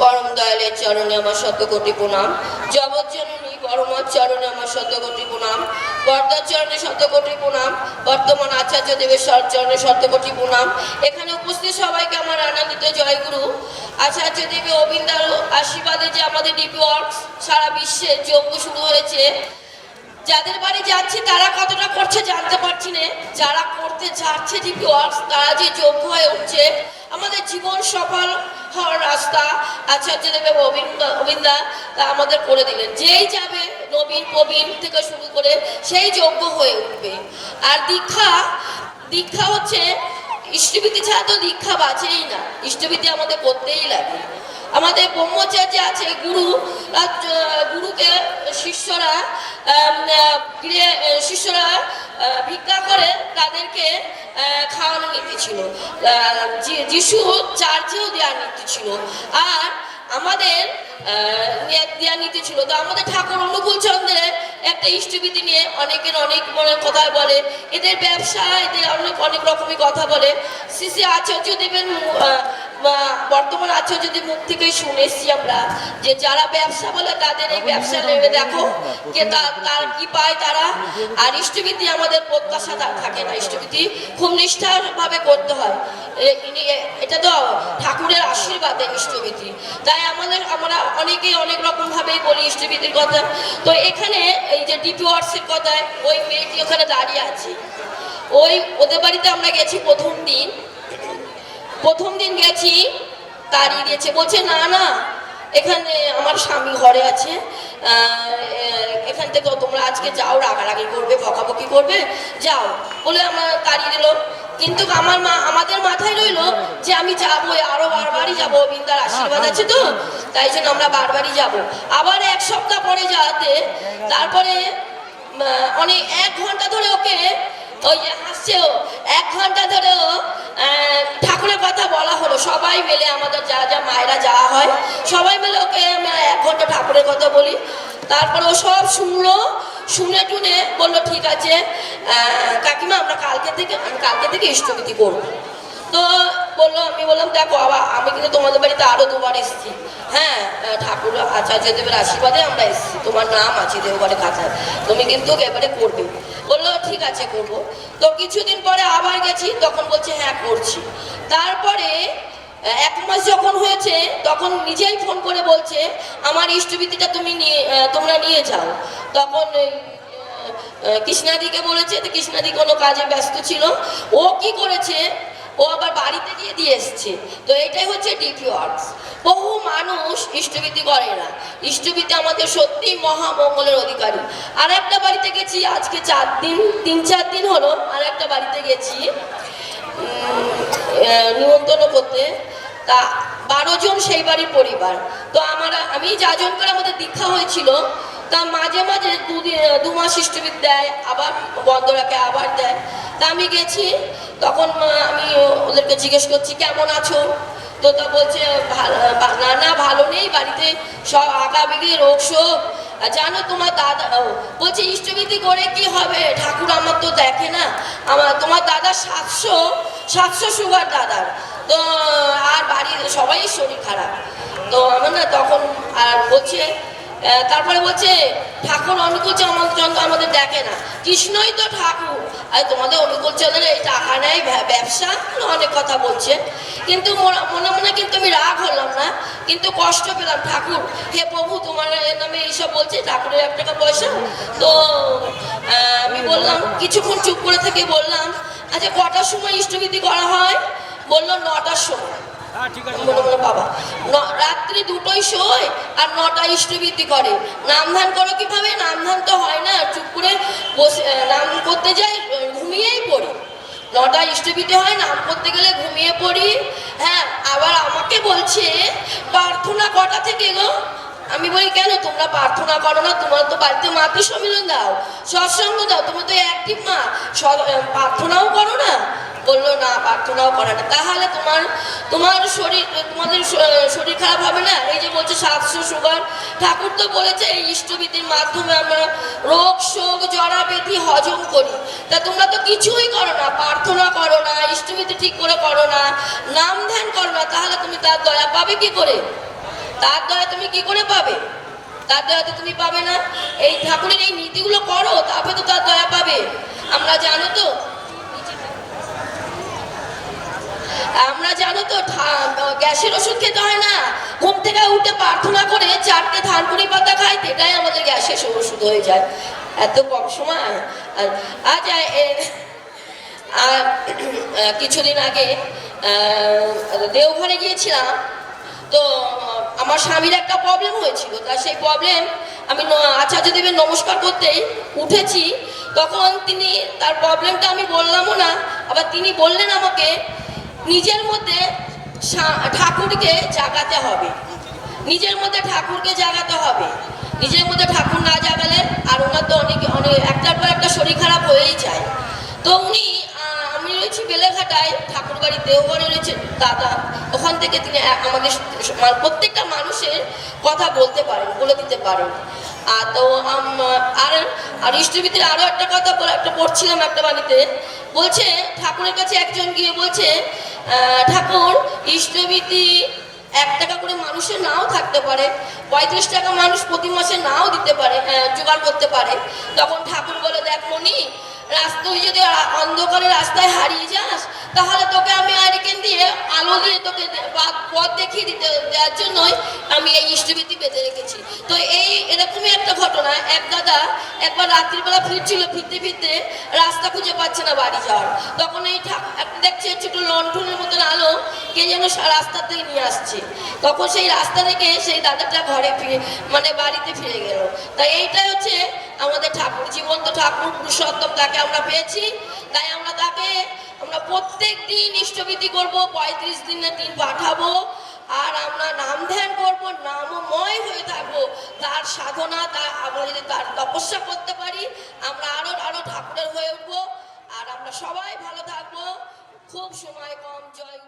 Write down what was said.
পরম দয়ালের চরণে আমার শতকোটি প্রণাম। জগজ্জননী পরমার চরণে আমার শতকোটি প্রণাম। বর্দার চরণে শতকোটি প্রণাম। বর্তমান আচার্য দেবের চরণে শতকোটি প্রণাম। এখানে উপস্থিত সবাইকে আমার আনন্দিত জয়গুরু। আচার্য দেবী অবিন্দার আশীর্বাদে যে আমাদের ডিপি ওয়ার্কস সারা বিশ্বে যোগ্য শুরু হয়েছে। যাদের বাড়ি যাচ্ছি, তারা কতটা করছে জানতে পারছি না। যারা করতে যাচ্ছে ডিপি ওয়ার্কস তারা যে যোগ্য হয়ে উঠছে। আমাদের জীবন সফল হওয়ার রাস্তা আচার্য দেবে অবিন্দা তা আমাদের করে দিলেন। যেই যাবে নবীন, প্রবীণ থেকে শুরু করে সেই যোগ্য হয়ে উঠবে। আর দীক্ষা দীক্ষা হচ্ছে ইষ্টবিধি ছাড়া তো দীক্ষা বাঁচেই না। ইষ্টবিধি আমাদের করতেই লাগে। আমাদের ব্রহ্মচার্য আছে, গুরু গুরুকে শিষ্যরা গৃহে শিষ্যরা ভিক্ষা করে তাদেরকে খাওয়ানো নীতি ছিল। যিশু চার্চেও ছিল। আর আমাদের দেওয়ার নীতি ছিল। তো আমাদের ঠাকুর অনুকূল চন্দ্রের একটা ইষ্টবিধি নিয়ে অনেকের অনেক কথা বলে। এদের ব্যবসা, এদের অনেক অনেক রকমের কথা বলে। শ্রী আচার্য দেবেন বর্তমান আচার্যদের মুখ থেকেই শুনে এসছি আমরা যে যারা ব্যবসা বলে তাদের এই ব্যবসা নেবে দেখো যে তার কি পায় তারা। আর ইষ্টবিধি আমাদের প্রত্যাশা থাকে না। ইষ্টবিধি খুব নিষ্ঠার ভাবে করতে হয়। এটা তো ঠাকুরের আশীর্বাদে ইষ্টবিধি তাই আমাদের, আমরা অনেকেই অনেক রকম ভাবেই বলি ইষ্টবিধির কথা। তো এখানে এই যে ডিপি ওয়ার্ডসের কথায় ওই মেয়েটি ওখানে দাঁড়িয়ে আছে। ওই, ওদের বাড়িতে আমরা গেছি প্রথম দিন। প্রথম দিন গেছি, তাড়িয়ে দিয়েছে। বলছে, না না, এখানে আমার স্বামী ঘরে আছে। এখান থেকে তোমরা আজকে যাও, রাগারাগি করবে, বকাবকি করবে, যাও। বলে আমার তাড়িয়ে দিল। কিন্তু আমার মা আমাদের মাথায় রইল যে আমি যাব আরও বারবারই যাব বিন্দার আশীর্বাদ আছে তো? তাই জন্য আমরা বারবারই যাব। আবার এক সপ্তাহ পরে যাতে তারপরে অনেক এক ঘণ্টা ধরে ওকে ওই যে হাসছে ও এক ঘণ্টা ধরেও ঠাকুরের কথা বলা হলো। সবাই মিলে আমাদের যা যা মায়েরা যাওয়া হয় সবাই মিলে ওকে আমরা এক ঘণ্টা ঠাকুরের কথা বলি। তারপরে ও সব শুনলো শুনে টুনে বলল ঠিক আছে কাকিমা, আমরা কালকে থেকে, আমি কালকে থেকে ইষ্টবিধি করব। তো বলল, আমি বললাম, দেখো বাবা, আমি কিন্তু তোমাদের বাড়িতে আরও দুবার এসেছি। হ্যাঁ ঠাকুর আচার্য দেবের আশীর্বাদে আমরা এসেছি। তোমার নাম আছে দেওবারে খাতায় তুমি কিন্তু এবারে করবে। বলল, ঠিক আছে, করব। তো কিছুদিন পরে আবার গেছি, তখন বলছে হ্যাঁ করছি। তারপরে এক মাস যখন হয়েছে, তখন নিজেই ফোন করে বলছে, আমার ইষ্টবিধিটা তুমি নিয়ে তোমরা নিয়ে যাও। তখন কৃষ্ণাদিকে বলেছে তো কৃষ্ণাদি কোনো কাজে ব্যস্ত ছিল। ও কি করেছে? ও আবার বাড়িতে গিয়ে দিয়ে এসছে। তো এটাই হচ্ছে ডিপি ওয়ার্কস বহু মানুষ ইষ্টবিধি করে না। ইষ্টবিধি আমাদের সত্যি মহামঙ্গলের অধিকারী। আর একটা বাড়িতে গেছি, আজকে চার দিন, তিন চার দিন হলো আর একটা বাড়িতে গেছি। নিমন্ত্রণ করতে। তা বারো জন সেই বাড়ির পরিবার। তো আমার, আমি যাজন করে আমাদের দীক্ষা হয়েছিল। তা মাঝে মাঝে দুদিন দু মাস ইষ্টবিদ দেয়, আবার বন্ধ রাখে আবার দেয়। তা আমি গেছি, তখন আমি ওদেরকে জিজ্ঞেস করছি, কেমন আছো? তো তা বলছে, "ভালো- না না, ভালো নেই, বাড়িতে সব আগাবেগে রোগ শোক। জানো তোমার দাদা বলছে ইষ্টবিধি করে কি হবে? ঠাকুর আমার তো দেখে না। আমার, তোমার দাদা সাতশো সাতশো সুগার দাদার। তো আর বাড়ির সবাই শরীর খারাপ। তো আমার না তখন, আর বলছে তারপরে বলছে, ঠাকুর অনুকূল চন্দ্র আমাদের দেখে না। কৃষ্ণই তো ঠাকুর। আর, তোমাদের অনুকূল চন্দ্রের এই টাকা নেয় ব্যবসা? অনেক কথা বলছে। কিন্তু মনে মনে কিন্তু আমি রাগ হলাম না। কিন্তু কষ্ট পেলাম। ঠাকুর, হে প্রভু, তোমার নামে এইসব বলছে, ঠাকুরের এক টাকা পয়সা? তো আমি বললাম, কিছুক্ষণ চুপ করে থেকে বললাম আচ্ছা কটার সময় ইষ্টবিধি করা হয়? বলল, নটার সময়। বাবা। রাত্রি দুটোই শোয় আর নটা ইষ্টবৃদ্ধি করে। নাম ধান করো কীভাবে? নাম ধান তো হয় না। চুপ করে বসে নাম করতে যাই, ঘুমিয়েই পড়ি। নটা ইষ্টবৃদ্ধি হয়, নাম করতে গেলে ঘুমিয়ে পড়ি। হ্যাঁ আবার আমাকে বলছে, প্রার্থনা কটা থেকে গো? আমি বলি, কেন তোমরা প্রার্থনা করো না? তোমার তো বাড়িতে মাতৃ সম্মিলন দাও। সৎসঙ্গ দাও। তোমরা তো অ্যাক্টিভ মা। প্রার্থনাও করো না। বলল, না, প্রার্থনাও করে না। তাহলে তোমার তোমার শরীর, তোমাদের শরীর খারাপ হবে না? এই যে বলছে সাতশো সুগার। ঠাকুর তো বলেছে, এই ইষ্টবিধির মাধ্যমে আমরা রোগ, শোক, জরা, ব্যাধি হজম করি। তা তোমরা তো কিছুই করো না, প্রার্থনা করো না, ইষ্টবিধি ঠিক করে করো না, নাম ধ্যান করো না। তাহলে তুমি তার দয়া পাবে কি করে? তার দয়া তুমি কি করে পাবে? তার দয়া তো তুমি পাবে না। এই ঠাকুরের এই নীতিগুলো করো, তারপরে তো তার দয়া পাবে। আমরা জানো তো আমরা জানো তো গ্যাসের ওষুধ খেতে হয় না। ঘুম থেকে উঠে প্রার্থনা করে চারটে ধানকুনি পাতা খাই এটাই আমাদের গ্যাসের ওষুধ হয়ে যায়। এত কম সময়। আর কিছুদিন আগে দেওঘরে গিয়েছিলাম। তো, আমার স্বামীর একটা প্রবলেম হয়েছিল। তা সেই প্রবলেম আমি আচার্য আচার্যদেবের নমস্কার করতেই উঠেছি। তখন তিনি তার প্রবলেমটা আমি বললামও না, আবার তিনি বললেন আমাকে নিজের মধ্যে ঠাকুরকে জাগাতে হবে। নিজের মধ্যে ঠাকুরকে জাগাতে হবে। নিজের মধ্যে ঠাকুর না জাগালে আর ওনার তো অনেক অনেক, একটার পর একটা শরীর খারাপ হয়েই যায়। তো উনি আমি রয়েছি বেলেঘাটায়, ঠাকুর বাড়ি দেওঘরে রয়েছে, দাদা, ওখান থেকে তিনি আমাদের প্রত্যেকটা মানুষের কথা বলতে পারেন, বলে দিতে পারেন। আর তো আর আর ইষ্টবিতির আরও একটা কথা একটা পড়ছিলাম একটা বাড়িতে বলছে, ঠাকুরের কাছে একজন গিয়ে বলছে ঠাকুর ইষ্টবিতি এক টাকা করে মানুষের নাও থাকতে পারে, পঁয়ত্রিশ টাকা মানুষ প্রতি মাসে নাও দিতে পারে জোগাড় করতে পারে। তখন ঠাকুর বলে, দেখ মনি রাস্তা তুই যদি অন্ধকারে রাস্তায় হারিয়ে যাস, তাহলে তোকে আমি আরিকেন দিয়ে আলো দিয়ে তোকে পথ দেখিয়ে দিতে, দেওয়ার জন্যই আমি এই ইষ্টবিতি বেঁধে রেখেছি তো এই এরকমই একটা ঘটনা এক দাদা একবার রাত্রিবেলা ফিরছিল, ফিরতে ফিরতে রাস্তা খুঁজে পাচ্ছে না বাড়ি যাওয়ার। তখন এই একটা দেখছে ছোট লন্ঠনের মতন আলো, কে যেন রাস্তা থেকে নিয়ে আসছে। তখন সেই রাস্তা থেকে সেই দাদাটা ঘরে ফিরে মানে বাড়িতে ফিরে গেল। তাই এইটাই হচ্ছে আমাদের ঠাকুর জীবন্ত ঠাকুর পুরুষোত্তম, তাকে আমরা পেয়েছি। তাই আমরা তাকে আমরা প্রত্যেক দিন ইষ্টবিধি করব, পঁয়ত্রিশ দিনের দিন পাঠাবো। আর আমরা নাম ধ্যান করব নামময় হয়ে থাকব তার সাধনা, তার আমরা যদি তার তপস্যা করতে পারি, আমরা আরও আরও ঠাকুরের হয়ে উঠবো। আর আমরা সবাই ভালো থাকব। খুব সময় কম। জয়